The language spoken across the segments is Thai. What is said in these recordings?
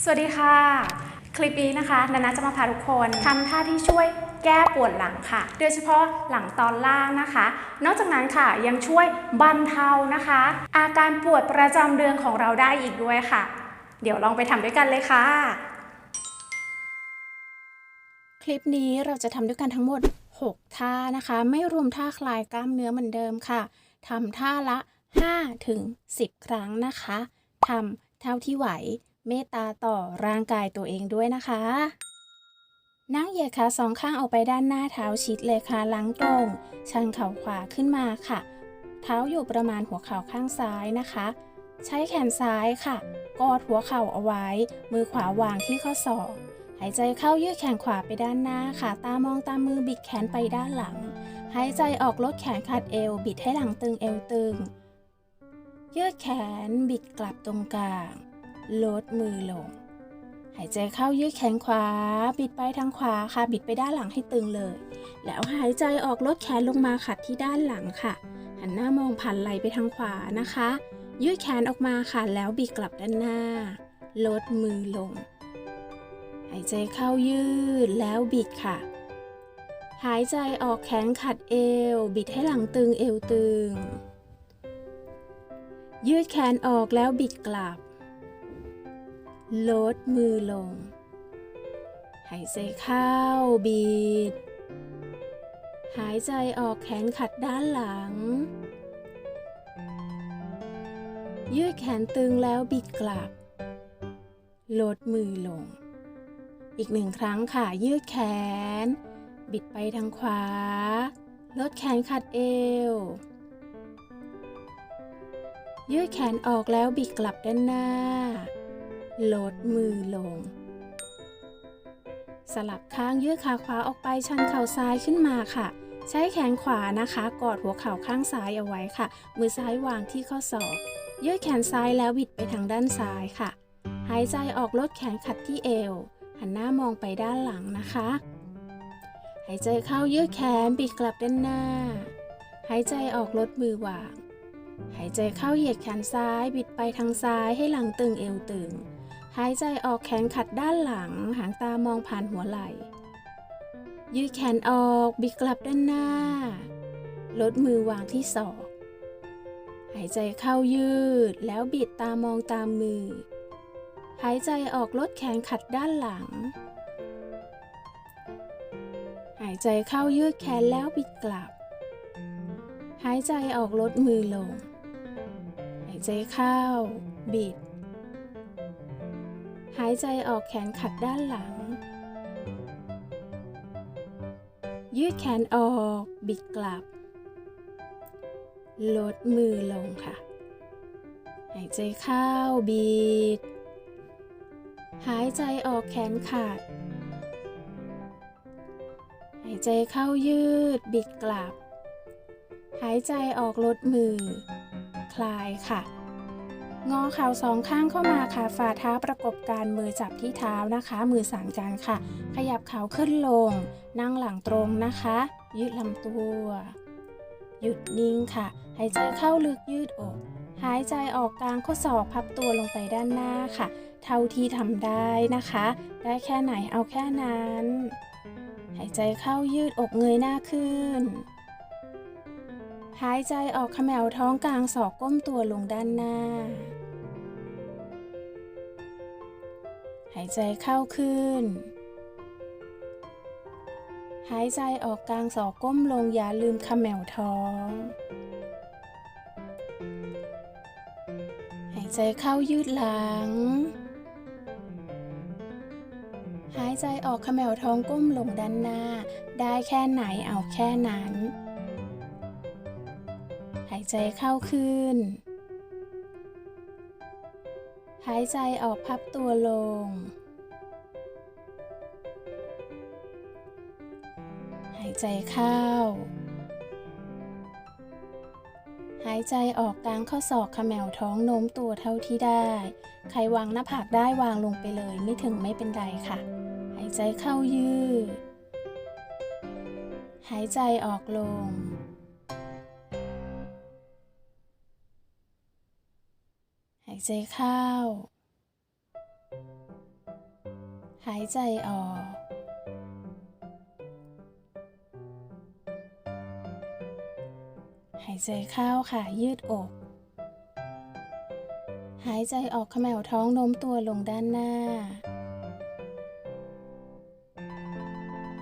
สวัสดีค่ะ คลิปนี้นะคะนานาจะมาพาทุกคนทำท่าที่ช่วยแก้ปวดหลังค่ะ โดยเฉพาะหลังตอนล่างนะคะ นอกจากนั้นค่ะยังช่วยบรรเทานะคะ อาการปวดประจำเดือนของเราได้อีกด้วยค่ะ เดี๋ยวลองไปทำด้วยกันเลยค่ะ คลิปนี้เราจะทำด้วยกันทั้งหมด 6 ท่านะคะ ไม่รวมท่าคลายกล้ามเนื้อเหมือนเดิมค่ะทำท่าละ5ถึง10 ครั้งนะคะทำเท่าที่ไหว เมตตาต่อร่างกายตัวเองด้วยนะคะ นั่งเหยียดขาสองข้างออกไปด้านหน้าเท้าชิดเลยค่ะหลังตรง ชันเข่าขวาขึ้นมาค่ะ เท้าอยู่ประมาณหัวเข่าข้างซ้ายนะคะ ใช้แขนซ้ายค่ะ กอดหัวเข่าเอาไว้ มือขวาวางที่ข้อศอกหายใจเข้ายืดแขนขวาไปด้านหน้าค่ะ ตามองตามมือบิดแขนไปด้านหลัง หายใจออกลดแขนขัดเอว บิดให้หลังตึงเอวตึง ยืดแขนบิดกลับตรงกลาง ลดมือลง หายใจเข้ายืดแขนขวา บิดไปทางขวาค่ะ บิดไปด้านหลังให้ตึงเลย แล้วหายใจออกลดแขนลงมาขัดที่ด้านหลังค่ะ หันหน้ามองผ่านไหลไปทางขวานะคะ ยืดแขนออกมาค่ะ แล้วบิดกลับด้านหน้า ลดมือลง หายใจเข้ายืดแล้วบิดค่ะหายใจออกแขนขัดเอว บิดให้หลังตึงเอวตึง ยืดแขนออกแล้วบิดกลับ ลดมือลง หายใจเข้าบิดหายใจออกแขนขัดด้านหลัง ยืดแขนตึงแล้วบิดกลับ ลดมือลง อีกหนึ่งครั้งค่ะ ยืดแขน บิดไปทางขวา ลดแขนขัดเอว ยืดแขนออกแล้วบิดกลับด้านหน้า ลดมือลง สลับข้างยืดขาขวาออกไปชันเข่าซ้ายขึ้นมาค่ะ ใช้แขนขวานะคะ กอดหัวเข่าข้างซ้ายเอาไว้ค่ะ มือซ้ายวางที่ข้อศอกยืดแขนซ้ายแล้วบิดไปทางด้านซ้ายค่ะ หายใจออกลดแขนขัดที่เอว หันหน้ามองไปด้านหลังนะคะ หายใจเข้ายืดแขนบิดกลับด้านหน้า หายใจออกลดมือวาง หายใจเข้าเหยียดแขนซ้ายบิดไปทางซ้ายให้หลังตึงเอวตึง หายใจออกแขนขัดด้านหลัง หางตามองผ่านหัวไหล่ ยืดแขนออกบิดกลับด้านหน้า ลดมือวางที่ศอกหายใจเข้ายืดแล้วบิดตามองตามมือ หายใจออกลดแขนขัดด้านหลัง หายใจเข้ายืดแขนแล้วบิดกลับ หายใจออกลดมือลง หายใจเข้า บิด หายใจออกแขนขัดด้านหลัง ยืดแขนออก บิดกลับ ลดมือลงค่ะ หายใจเข้าบิด หายใจออกแขนขาด หายใจเข้ายืด บิดกลับ หายใจออกลดมือ คลายค่ะ งอเข่าสองข้างเข้ามาค่ะ ฝ่าเท้าประกบกันมือจับที่เท้านะคะ มือสั่งกันค่ะ ขยับเข่าขึ้นลง นั่งหลังตรงนะคะ ยืดลำตัว หยุดนิ่งค่ะ หายใจเข้าลึกยืดอก หายใจออกกลางข้อศอกพับตัวลงไปด้านหน้าค่ะ เท่าที่ทำได้นะคะ ได้แค่ไหนเอาแค่นั้น หายใจเข้ายืดอกเงยหน้าขึ้น หายใจออกขมวท้องกลางศอกก้มตัวลงด้านหน้า หายใจเข้าขึ้น หายใจออกกลางศอกก้มลงอย่าลืมขมวท้อง หายใจเข้ายืดหลัง หายใจออกขมวท้องก้มลงด้านหน้า ได้แค่ไหนเอาแค่นั้น หายใจเข้าขึ้น หายใจออกพับตัวลง หายใจเข้า หายใจออกกลางข้อศอกเขมวท้องโน้มตัวเท่าที่ได้ ใครวางหน้าผากได้วางลงไปเลยไม่ถึงไม่เป็นไรค่ะ หายใจเข้ายืด หายใจออกลง ใจเข้า หายใจออก หายใจเข้าค่ะยืดอก หายใจออกขมวท้องโน้มตัวลงด้านหน้า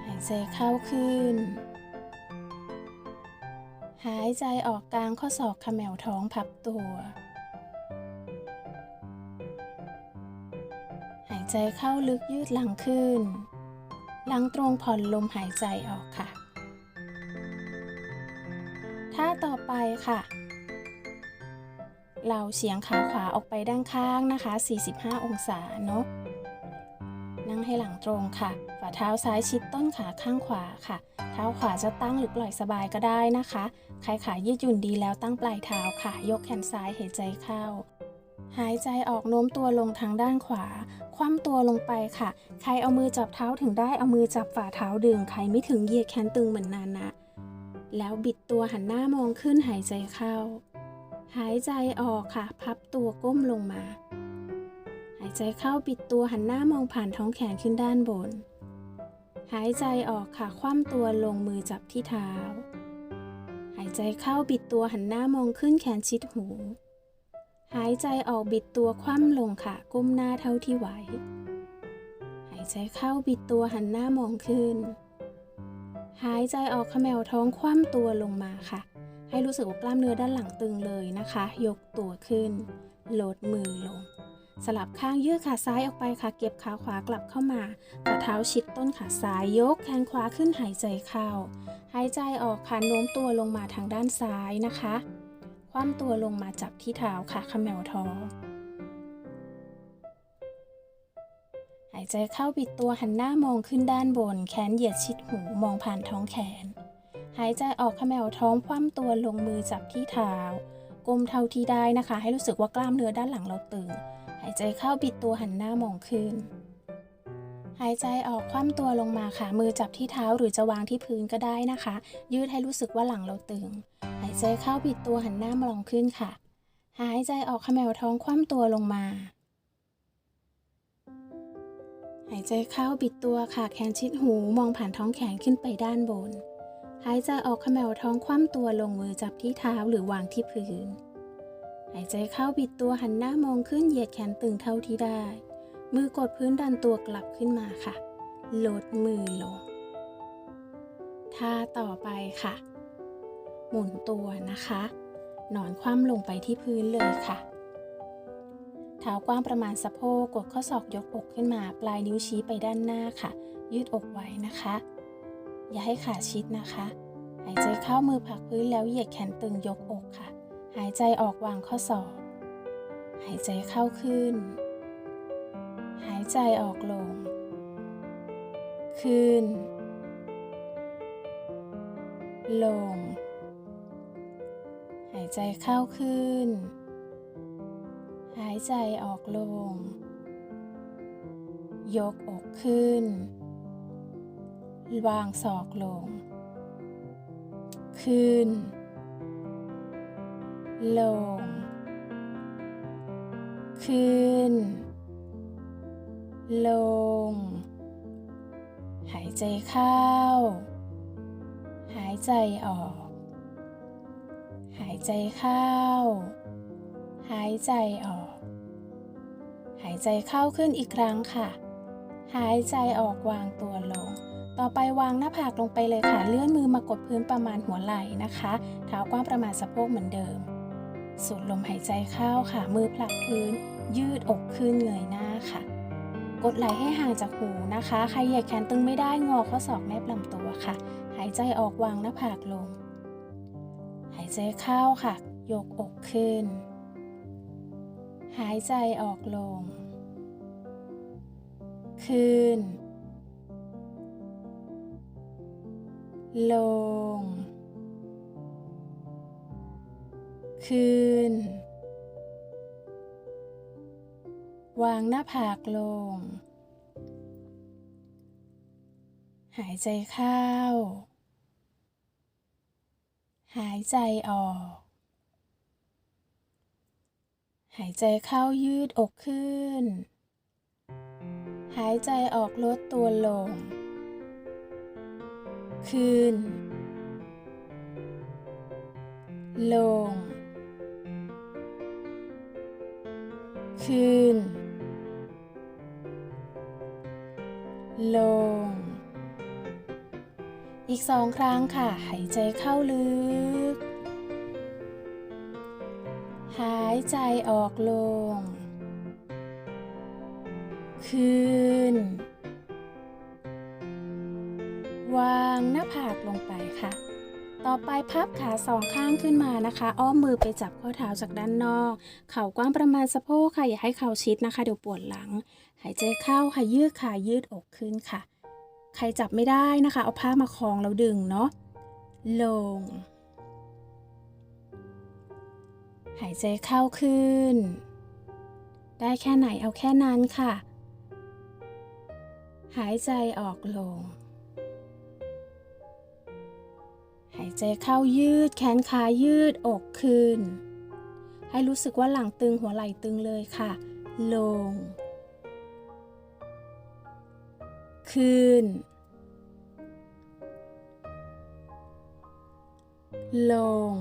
หายใจเข้าขึ้นหายใจออกกลางข้อศอกขมวท้องพับตัว ใจเข้าลึกยืดหลังขึ้น หลังตรงผ่อนลมหายใจออกค่ะ ท่าต่อไปค่ะ เราเฉียงขาขวาออกไปด้านข้างนะคะ 45 องศาเนาะ นั่งให้หลังตรงค่ะ ฝ่าเท้าซ้ายชิดต้นขาข้างขวาค่ะ เท้าขวาจะตั้งหรือปล่อยสบายก็ได้นะคะ ใครขายืดหยุ่นดีแล้วตั้งปลายเท้าค่ะ ยกแขนซ้ายหายใจเข้า หายใจออกโน้มตัวลงทางด้านขวา คว่ำตัวลงไปค่ะ ใครเอามือจับเท้าถึงได้เอามือจับฝ่าเท้าดึง ใครไม่ถึงเหยียดแขนตึงเหมือนนานนะ แล้วบิดตัวหันหน้ามองขึ้นหายใจเข้า หายใจออกค่ะ พับตัวก้มลงมา หายใจเข้าบิดตัวหันหน้ามองผ่านท้องแขนขึ้นด้านบน หายใจออกค่ะ คว่ำตัวลงมือจับที่เท้า หายใจเข้าบิดตัวหันหน้ามองขึ้นแขนชิดหู หายใจออกบิดตัวคว่ำลงค่ะ ก้มหน้าเท่าที่ไหว หายใจเข้าบิดตัวหันหน้ามองขึ้น หายใจออกขมวท้องคว่ำตัวลงมาค่ะ ให้รู้สึกว่ากล้ามเนื้อด้านหลังตึงเลยนะคะ ยกตัวขึ้นโหลดมือลง สลับข้างยืดขาซ้ายออกไปค่ะ เก็บขาขวากลับเข้ามาฝ่าเท้าชิดต้นขาซ้ายยกแขนขวาขึ้นหายใจเข้า หายใจออกค่ะโน้มตัวลงมาทางด้านซ้ายนะคะ คว่ำตัวลงมาจับที่เท้าค่ะเขมวท้องหายใจเข้าบิดตัวหันหน้ามองขึ้นด้านบน แขนเหยียดชิดหูมองผ่านท้องแขน หายใจออกเขมวท้องคว่ำตัวลงมือจับที่เท้าก้มเท่าที่ได้นะคะ ให้รู้สึกว่ากล้ามเนื้อด้านหลังเราตึง หายใจเข้าบิดตัวหันหน้ามองขึ้น หายใจออกคว่ำตัวลงมาค่ะ มือจับที่เท้าหรือจะวางที่พื้นก็ได้นะคะ ยืดให้รู้สึกว่าหลังเราตึงายใจเข้าบิดตัวหันหน้ามองขึ้นค่ะ หายใจออกเขมวท้องคว่ำตัวลงมา หายใจเข้าบิดตัวค่ะแขนชิดหูมองผ่านท้องแขนขึ้นไปด้านบน หายใจออกเขมวท้องคว่ำตัวลงมือจับที่เท้าหรือวางที่พื้น หายใจเข้าบิดตัวหันหน้ามองขึ้นเหยียดแขนตึงเท่าที่ได้ มือกดพื้นดันตัวกลับขึ้นมาค่ะลดมือลงท่าต่อไปค่ะ หมุนตัวนะคะ นอนคว่ำลงไปที่พื้นเลยค่ะ เท้ากว้างประมาณสะโพกกดข้อศอกยกอกขึ้นมา ปลายนิ้วชี้ไปด้านหน้าค่ะ ยืดอกไว้นะคะ อย่าให้ขาชิดนะคะ หายใจเข้ามือผลักพื้นแล้วเหยียดแขนตึงยกอกค่ะ หายใจออกวางข้อศอก หายใจเข้าขึ้น หายใจออกลง ขึ้น ลง ใจเข้าขึ้น หายใจออกลง ยกอกขึ้น วางศอกลง ขึ้น ลง ขึ้น ลง หายใจเข้า หายใจออก หายใจเข้า หายใจออก หายใจเข้าขึ้นอีกครั้งค่ะ หายใจออกวางตัวลง ต่อไปวางหน้าผากลงไปเลยค่ะ เลื่อนมือมากดพื้นประมาณหัวไหล่นะคะ เท้ากว้างประมาณสะโพกเหมือนเดิม สูดลมหายใจเข้าค่ะ มือผลักพื้น ยืดอกขึ้นเงยหน้าค่ะ กดไหล่ให้ห่างจากหูนะคะ ใครเหยียดแขนตึงไม่ได้งอข้อศอกแนบลำตัวค่ะ หายใจออกวางหน้าผากลงายใจเข้าค่ะ ยกอกขึ้น หายใจออกลง ขึ้น ลง ขึ้น วางหน้าผากลง หายใจเข้า หายใจออก หายใจเข้ายืดอกขึ้น หายใจออกลดตัวลงคืนลงคืนลง อีกสองครั้งค่ะ หายใจเข้าลึก หายใจออกลงคืนวางหน้าผากลงไปค่ะต่อไปพับขาสองข้างขึ้นมานะคะ อ้อมมือไปจับข้อเท้าจากด้านนอก เข่ากว้างประมาณสะโพกค่ะ อย่าให้เข่าชิดนะคะ เดี๋ยวปวดหลัง หายใจเข้าค่ะยืดขายืดอกขึ้นค่ะ ใครจับไม่ได้นะคะ เอาผ้ามาคล้องแล้วดึงเนาะลง หายใจเข้าขึ้น ได้แค่ไหนเอาแค่นั้นค่ะ หายใจออกลง หายใจเข้ายืดแขนขายืดอกขึ้น ให้รู้สึกว่าหลังตึงหัวไหล่ตึงเลยค่ะ ลง ขึ้นลง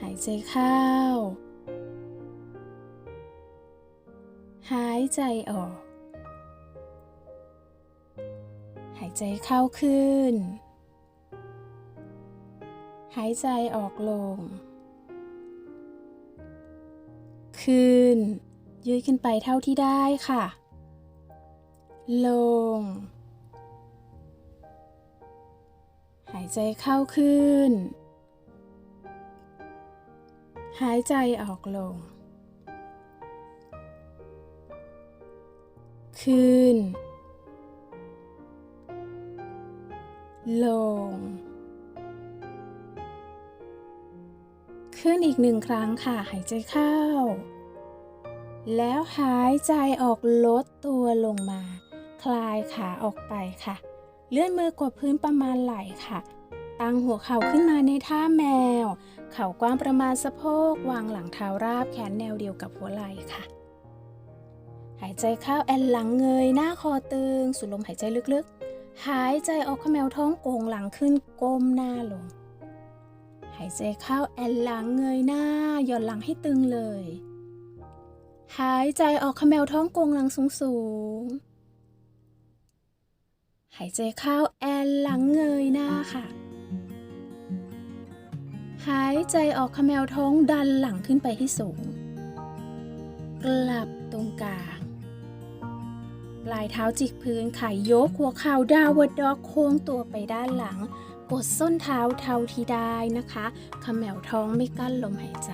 หายใจเข้า หายใจออก หายใจเข้าขึ้น หายใจออกลง ขึ้น ยืดขึ้นไปเท่าที่ได้ค่ะ ลง หายใจเข้าขึ้น หายใจออกลง ขึ้น ลง ขึ้นอีกหนึ่งครั้งค่ะ หายใจเข้า แล้วหายใจออกลดตัวลงมา คลายขาออกไปค่ะ เลื่อนมือกดพื้นประมาณไหล่ค่ะ ตั้งหัวเข่าขึ้นมาในท่าแมว เข่ากว้างประมาณสะโพก วางหลังเท้าราบแขนแนวเดียวกับหัวไหล่ค่ะ หายใจเข้าแอนหลังเงย หน้าคอตึง สูดลมหายใจลึกๆ หายใจออกขมวท้องโก่งหลังขึ้นก้มหน้าลง หายใจเข้าแอนหลังเงยหน้าหย่อนหลังให้ตึงเลย หายใจออกขมวท้องกงหลังสูงสูง หายใจเข้าแอนหลังเงยหน้าค่ะ หายใจออกขมวท้องดันหลังขึ้นไปที่สูง กลับตรงกลางปลายเท้าจิกพื้นค่ะยกหัวเข่าดาวดด็อกโค้งตัวไปด้านหลัง กดส้นเท้าเท่าที่ได้นะคะขมวท้องไม่กั้นลมหายใจ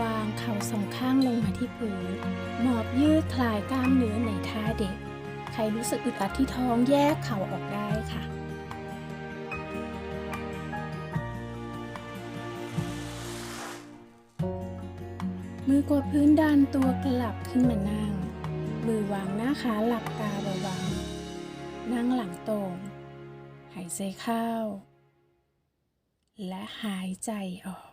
วางเข่าสองข้างลงมาที่พื้นหมอบยืดคลายกล้ามเนื้อในท่าเด็ก ใครรู้สึกอึดอัดที่ท้องแยกเข่าออกได้ค่ะ มือกดพื้นดันตัวกลับขึ้นมานั่ง มือวางหน้าขาหลับตาเบาๆนั่งหลังตรง หายใจเข้า และหายใจออก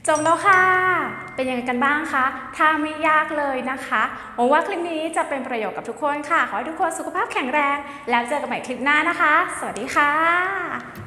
จ บแล้วค่ะ เป็นยังไงกันบ้างคะ ถ้าไม่ยากเลยนะคะหวังว่าคลิปนี้จะเป็นประโยชน์กับทุกคนค่ะ ขอให้ทุกคนสุขภาพแข็งแรง แล้วเจอกันใหม่คลิปหน้านะคะ สวัสดีค่ะ